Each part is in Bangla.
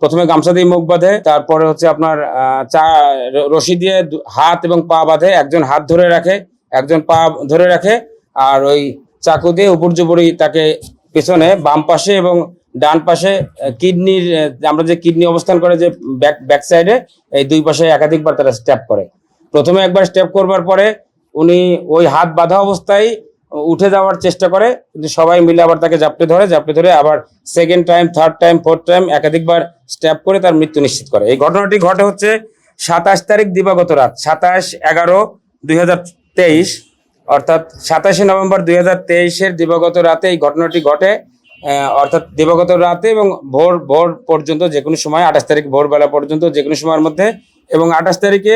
প্রথমে গামছা দিয়ে মুখ বাঁধে, তারপরে হচ্ছে আপনার চা, রশি দিয়ে হাত এবং পা বাঁধে, একজন হাত ধরে রাখে, একজন পা ধরে রাখে, আর ওই চাকু দিয়ে উপর জুপুরি তাকে পেছনে বাম পাশে এবং ডান পাশে কিডনির আমরা যে কিডনি অবস্থান করে যে ব্যাক ব্যাক সাইডে, এই দুই পাশে একাধিকবার তারা স্টেপ করে। প্রথমে একবার স্টেপ করবার পরে উনি ওই হাত বাঁধা অবস্থায় উঠে যাওয়ার চেষ্টা করে, কিন্তু সবাই মিলে আবার তাকে জাপটে ধরে জাপটে ধরে আবার second time third time fourth time একাধিকবার স্ট্যাপ করে তার মৃত্যু নিশ্চিত করে। এই ঘটনাটি ঘটে হচ্ছে সাতাশ তারিখ দিবাগত রাত, সাতাশ এগারো দুই অর্থাৎ সাতাশে নভেম্বর দুই হাজার তেইশের দিবাগত রাতে এই ঘটনাটি ঘটে। অর্থাৎ দিবাগত রাতে এবং ভোর ভোর পর্যন্ত যে কোনো সময়, আঠাশ তারিখ ভোরবেলা পর্যন্ত যে কোনো সময়ের মধ্যে এবং আঠাশ তারিখে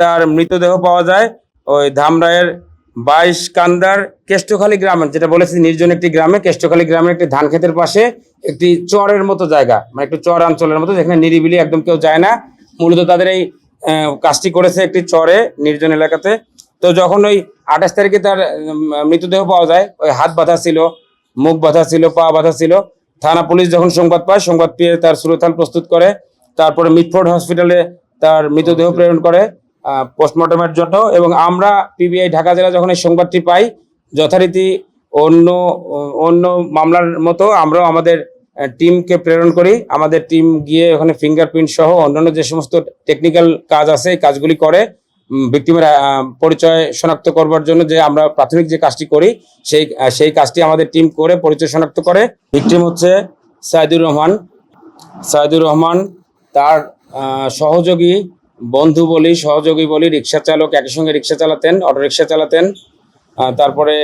তার মৃতদেহ পাওয়া যায় ওই ধামরায়ের বাইশ কান্দার কেষ্টখালী গ্রামে, যেটা বলেছি নির্জন একটি গ্রামে, কেষ্টখালী গ্রামের একটি ধান ক্ষেতের পাশে একটি চরের মতো জায়গা মানে একটু চর অঞ্চলের মতো, যেখানে নিরিবিলি একদম কেউ যায় না। মূলত তাদের এই কাজটি করেছে একটি চরে নির্জন এলাকাতে। তো যখন ওই আঠাশ তারিখে তার মৃতদেহ পাওয়া যায়, ওই হাত বাঁধা ছিল, মুখ বাঁধা ছিল, পা বাঁধা ছিল, থানা পুলিশ যখন সংবাদ পায়, সংবাদ পেয়ে তার সুরথাল প্রস্তুত করে, তারপরে মিটফোর্ড হসপিটালে তার মৃতদেহ প্রেরণ করে। পোস্টমর্টমের জন্য এবং আমরা পিবিআই ঢাকা জেলা যখন এই সংবাদটি পাই, যথারীতি অন্য অন্য মামলার মতো আমরাও আমাদের টিমকে প্রেরণ করি। আমাদের টিম গিয়ে ওখানে ফিঙ্গারপ্রিন্ট সহ অন্যান্য যে সমস্ত টেকনিক্যাল কাজ আছে, এই কাজগুলি করে ভিক্টিমের পরিচয় শনাক্ত করবার জন্য যে আমরা প্রাথমিক যে কাজটি করি, সেই সেই কাজটি আমাদের টিম করে পরিচয় শনাক্ত করে। ভিকটিম হচ্ছে সাইদুর রহমান। সাইদুর রহমান তার সহযোগী বন্ধু বলি, সহযোগী বলি, রিক্সা চালক একই সঙ্গে রিক্সা চালাতেন, অটো রিক্সা চালাতেন। তারপরে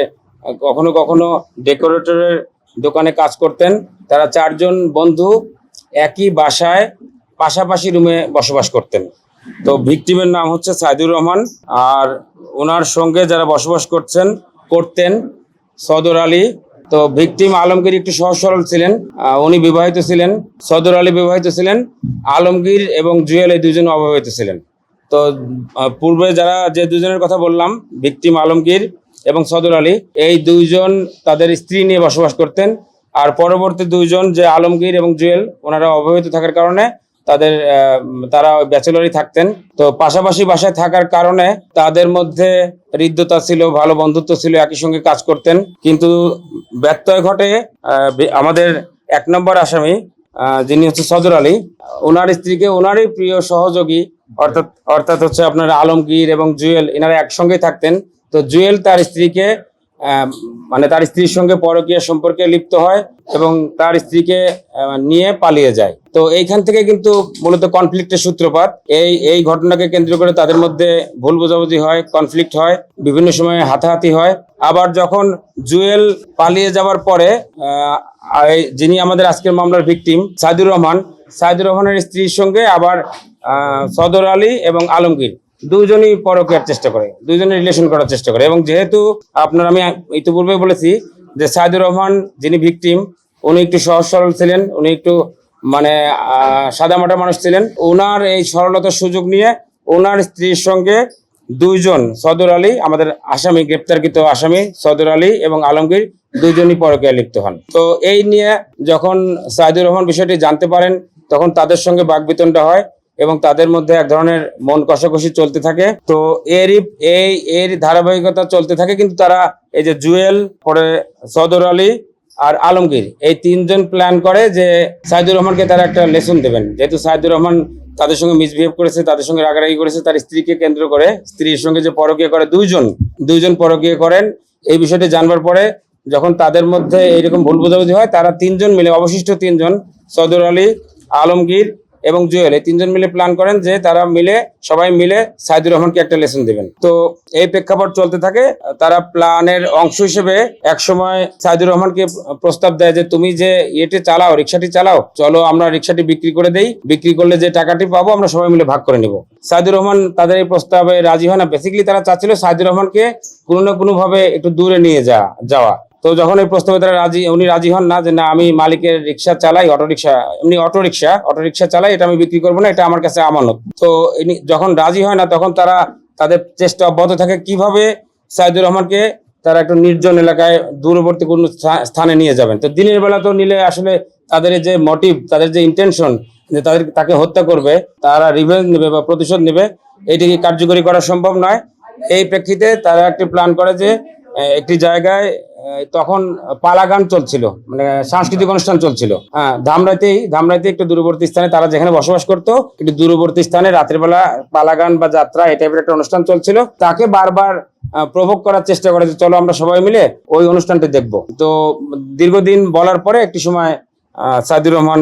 কখনো কখনো ডেকোরেটরের দোকানে কাজ করতেন। তারা চারজন বন্ধু একই বাসায়, পাশাপাশি রুমে বসবাস করতেন। তো ভিকটিমের নাম হচ্ছে সাইদুর রহমান। আর ওনার সঙ্গে যারা বসবাস করছেন, করতেন সদর আলী। তো ভিকটিম আলমগীর একটু সহজ সরল ছিলেন উনি বিবাহিত ছিলেন, সদর আলী বিবাহিত ছিলেন, আলমগীর এবং জুয়েল এই দুজন অবিবাহিত ছিলেন। তো পূর্বে যারা যে দুজনের কথা বললাম, ভিকটিম আলমগীর এবং সদর আলী, এই দুইজন তাদের স্ত্রী নিয়ে বসবাস করতেন, আর পরবর্তী দুইজন যে আলমগীর এবং জুয়েল, ওনারা অবিবাহিত থাকার কারণে তাদের তারা ব্যাচেলরই থাকতেন। তো পাশাপাশি বাসায় থাকার কারণে তাদের মধ্যে হৃদ্যতা ছিল, ভালো বন্ধুত্ব ছিল, একই সঙ্গে কাজ করতেন। কিন্তু ব্যত্যয় ঘটে আমাদের এক নম্বর আসামি যিনি হচ্ছে সজর আলী, ওনার স্ত্রীকে ওনারই প্রিয় সহযোগী, অর্থাৎ অর্থাৎ হচ্ছে আপনার আলমগীর এবং জুয়েল, এনারা একসঙ্গেই থাকতেন। তো জুয়েল তার স্ত্রীকে মানে তার স্ত্রীর সঙ্গে পরকীয়া সম্পর্কে লিপ্ত হয় এবং তার স্ত্রীকে নিয়ে পালিয়ে যায়। তো এইখান থেকে কিন্তু মূলত কনফ্লিক্টের সূত্রপাত। এই এই ঘটনাকে কেন্দ্র করে তাদের মধ্যে ভুল বোঝাবুঝি হয় কনফ্লিক্ট হয়, বিভিন্ন সময়ে হাতাহাতি হয়। আবার যখন জুয়েল পালিয়ে যাওয়ার পরে যিনি আমাদের আজকের মামলার ভিকটিম সাইদুর রহমান, সাইদুর রহমানের স্ত্রীর সঙ্গে আবার সদর আলী এবং আলমগীর দুজনই পরকের চেষ্টা করে দুজনে রিলেশন করার চেষ্টা করে। এবং যেহেতু আপনার আমি ইতিপূর্বে বলেছি যে সাইদুর রহমান যিনি ভিকটিম উনি একটু সহজ সরল ছিলেন, উনি একটু মানে সাদামাটা মানুষ ছিলেন। ওনার এই সরলতার সুযোগ নিয়ে ওনার স্ত্রীর সঙ্গে দুইজন সদর আলী, আমাদের আসামি, গ্রেপ্তারকৃত আসামি সদর আলী এবং আলমগীর দুইজনই পরকীয়া লিপ্ত হন। তো এই নিয়ে যখন সাইদুর রহমান বিষয়টি জানতে পারেন, তখন তাদের সঙ্গে বাকবিতণ্ডা হয়। এবং তাদের মধ্যে এক ধরনের মন কষাকষি চলতে থাকে। তো এরই এই এর ধারাবাহিকতা চলতে থাকে, কিন্তু তারা এই যে জুয়েল, পরে সদর আলী আর আলমগীর, এই তিনজন প্ল্যান করে যে সাইদুর রহমানকে তারা একটা লেসন দেবেন। যেহেতু সাইদুর রহমান তাদের সঙ্গে মিসবিহেভ করেছে, তাদের সঙ্গে রাগারাগি করেছে, তার স্ত্রীকে কেন্দ্র করে, স্ত্রীর সঙ্গে যে পরকীয় করে দুইজন দুইজন পরকীয় করেন, এই বিষয়টি জানবার পরে যখন তাদের মধ্যে এইরকম ভুল বোঝাবুঝি হয়, তারা তিনজন মিলে, অবশিষ্ট তিনজন, সদর আলী, আলমগীর এবং জুয়েল, এই তিনজন মিলে প্ল্যান করেন যে তারা মিলে, সবাই মিলে সাইদুর রহমানকে একটা লেসন দেবেন। তো এই প্রেক্ষাপট চলতে থাকে, তারা প্ল্যানের অংশ হিসেবে এক সময় সাইদুর রহমানকে প্রস্তাব দেয় যে, তুমি যে ইয়েটি চালাও, রিক্সাটি চালাও, চলো আমরা রিক্সাটি বিক্রি করে দেই। বিক্রি করলে যে টাকাটি পাবো, আমরা সবাই মিলে ভাগ করে নিব। সাইদুর রহমান তাদের এই প্রস্তাবে রাজি হয় না। বেসিক্যালি তারা চাচ্ছিল সাইদুর রহমানকে কোনো না কোনো ভাবে একটু দূরে নিয়ে যাওয়া। তো যখন এই প্রস্তাবে তারা রাজি, উনি রাজি হন না যে না, আমি মালিকের রিক্সা চালাই অটো রিক্সা এমনি অটো রিক্সা অটো রিক্সা চালাই, এটা আমি বিক্রি করব না, এটা আমার কাছে আমানত। তো ইনি যখন রাজি হয় না, তখন তারা তাদের চেষ্টা অব্যাহত থাকে কীভাবে সাইদুর রহমানকে তারা একটু নির্জন এলাকায় দূরবর্তী কোনো স্থা- স্থানে নিয়ে যাবেন। তো দিনের বেলা তো নিলে আসলে তাদের যে মোটিভ তাদের যে ইন্টেনশন যে তাদের, তাকে হত্যা করবে, তারা রিভেঞ্জ নেবে বা প্রতিশোধ নেবে এটিকে কার্যকরী করা সম্ভব নয়? এই প্রেক্ষিতে তারা একটি প্ল্যান করে যে একটি জায়গায় তখন পালা গান চলছিল মানে সাংস্কৃতিক অনুষ্ঠান চলছিল। হ্যাঁ ধামরাইতেই, ধামরাইতে একটু দূরবর্তী স্থানে তারা যেখানে বসবাস করতো, একটু দূরবর্তী স্থানে রাতের বেলা পালা গান বা যাত্রা, এই টাইপের একটা অনুষ্ঠান চলছিল। তাকে বারবার প্রভোগ করার চেষ্টা করে যে, চলো আমরা সবাই মিলে ওই অনুষ্ঠানটি দেখব। তো দীর্ঘদিন বলার পরে একটি সময় সাইদুর রহমান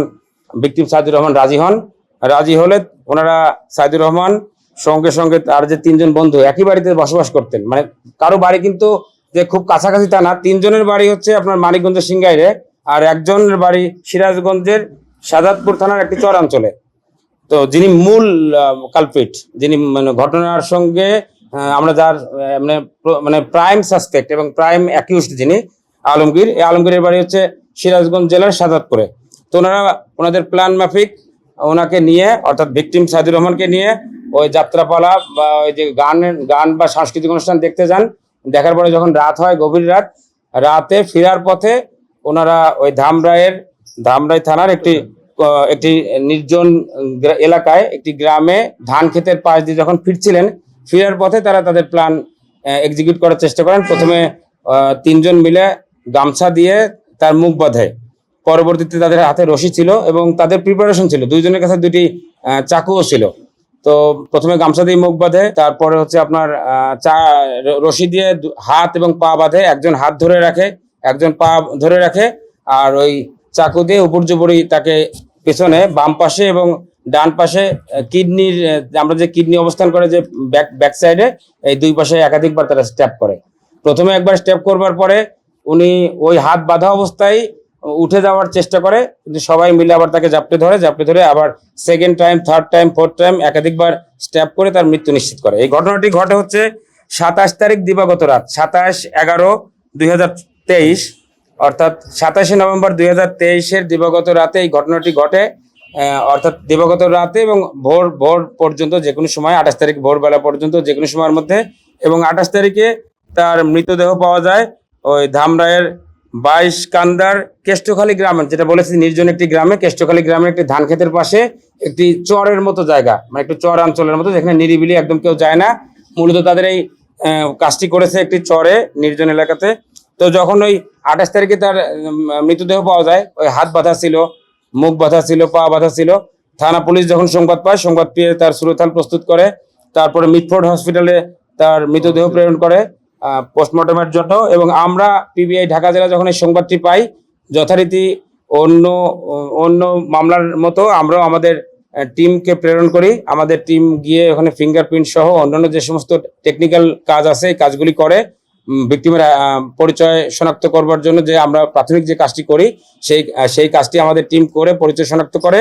ভিকটিম সাইদুর রহমান রাজি হন। রাজি হলে ওনারা সাইদুর রহমান সঙ্গে সঙ্গে তার যে তিনজন বন্ধু একই বাড়িতে বসবাস করতেন। মানে কারও বাড়ি কিন্তু যে খুব কাছাকাছি তা না, তিনজনের বাড়ি হচ্ছে আপনার মানিকগঞ্জের সিংগাইরে আর একজনের বাড়ি সিরাজগঞ্জের সাজাদপুর থানার একটি চরাঞ্চলে। তো যিনি মূল কালপিট যিনি মানে ঘটনার সঙ্গে আমরা যার মানে মানে প্রাইম সাসপেক্ট এবং প্রাইম অ্যাকিউজড যিনি, আলমগীর, এই আলমগীরের বাড়ি হচ্ছে সিরাজগঞ্জ জেলার সাজাদপুরে তো ওনারা, ওনাদের প্ল্যান মাফিক, ওনাকে নিয়ে, অর্থাৎ ভিকটিম সাইদুর রহমানকে নিয়ে, ওই যাত্রাপালা বা ওই যে গানের, গান বা সাংস্কৃতিক অনুষ্ঠান দেখতে যান। দেখার পরে যখন রাত হয়, গভীর রাত, রাতে ফেরার পথে ওনারা ওই ধামরায়ের ধামরাই থানার একটি একটি নির্জন এলাকায়, একটি গ্রামে ধান ক্ষেতের পাশ দিয়ে যখন ফিরছিলেন, ফেরার পথে তারা তাদের প্ল্যান এক্সিকিউট করার চেষ্টা করেন। প্রথমে তিনজন মিলে গামছা দিয়ে তার মুখ বাঁধে। পরবর্তীতে তাদের হাতে রশি ছিল এবং তাদের প্রিপারেশন ছিল। দুইজনের কাছে দুটি চাকুও ছিল। তো প্রথমে গামছা দিয়ে মুখ বাঁধে, তারপরে হচ্ছে আপনার চা, রশি দিয়ে হাত এবং পা বাঁধে, একজন হাত ধরে রাখে, একজন পা ধরে রাখে, আর ওই চাকু দিয়ে উপর্যুপরি তাকে পেছনে বাম পাশে এবং ডান পাশে কিডনির আমরা যে কিডনি অবস্থান করে যে ব্যাক ব্যাক সাইডে, এই দুই পাশে একাধিকবার তারা স্ট্যাপ করে। প্রথমে একবার স্টেপ করবার পরে উনি ওই হাত বাঁধা অবস্থায় উঠে যাওয়ার চেষ্টা করে, কিন্তু সবাই মিলে আবার তাকে জাপটে ধরে জাপটে ধরে আবার second time third time fourth time একাধিকবার স্ট্যাপ করে তার মৃত্যু নিশ্চিত করে। এই ঘটনাটি ঘটে হচ্ছে সাতাশ তারিখ দিবাগত রাত, সাতাশ এগারো দুই অর্থাৎ সাতাশে নভেম্বর দুই হাজার তেইশের দিবাগত রাতে এই ঘটনাটি ঘটে। অর্থাৎ দিবাগত রাতে এবং ভোর ভোর পর্যন্ত যে কোনো সময়, আঠাশ তারিখ ভোরবেলা পর্যন্ত যে কোনো সময়ের মধ্যে এবং আঠাশ তারিখে তার মৃতদেহ পাওয়া যায় ওই ধামরায়ের বাইশ কান্দার কেষ্টখালী গ্রামের যেটা বলেছি নির্জন একটি গ্রামে, কেষ্টখালী গ্রামের একটি ধান ক্ষেতের পাশে একটি চরের মতো জায়গা মানে একটু চর অঞ্চলের মতো, যেখানে নিরিবিলি একদম কেউ যায় না। মূলত তাদের এই কাজটি করেছে একটি চরে নির্জন এলাকাতে। তো যখন ওই আঠাশ তারিখে তার মৃতদেহ পাওয়া যায়, ওই হাত বাঁধা ছিল, মুখ বাঁধা ছিল, পা বাঁধা ছিল, থানা পুলিশ যখন সংবাদ পায়, সংবাদ পেয়ে তার সুরতাল প্রস্তুত করে, তারপরে মিটফোর্ড হসপিটালে তার মৃতদেহ প্রেরণ করে। পোস্টমর্টমের জন্য এবং আমরা পিবিআই ঢাকা জেলা যখন এই সংবাদটি পাই, যথারীতি অন্য অন্য মামলার মতো আমরাও আমাদের টিমকে প্রেরণ করি। আমাদের টিম গিয়ে ওখানে ফিঙ্গারপ্রিন্ট সহ অন্যান্য যে সমস্ত টেকনিক্যাল কাজ আছে, এই কাজগুলি করে ভিক্টিমের পরিচয় শনাক্ত করবার জন্য যে আমরা প্রাথমিক যে কাজটি করি, সেই সেই কাজটি আমাদের টিম করে পরিচয় শনাক্ত করে।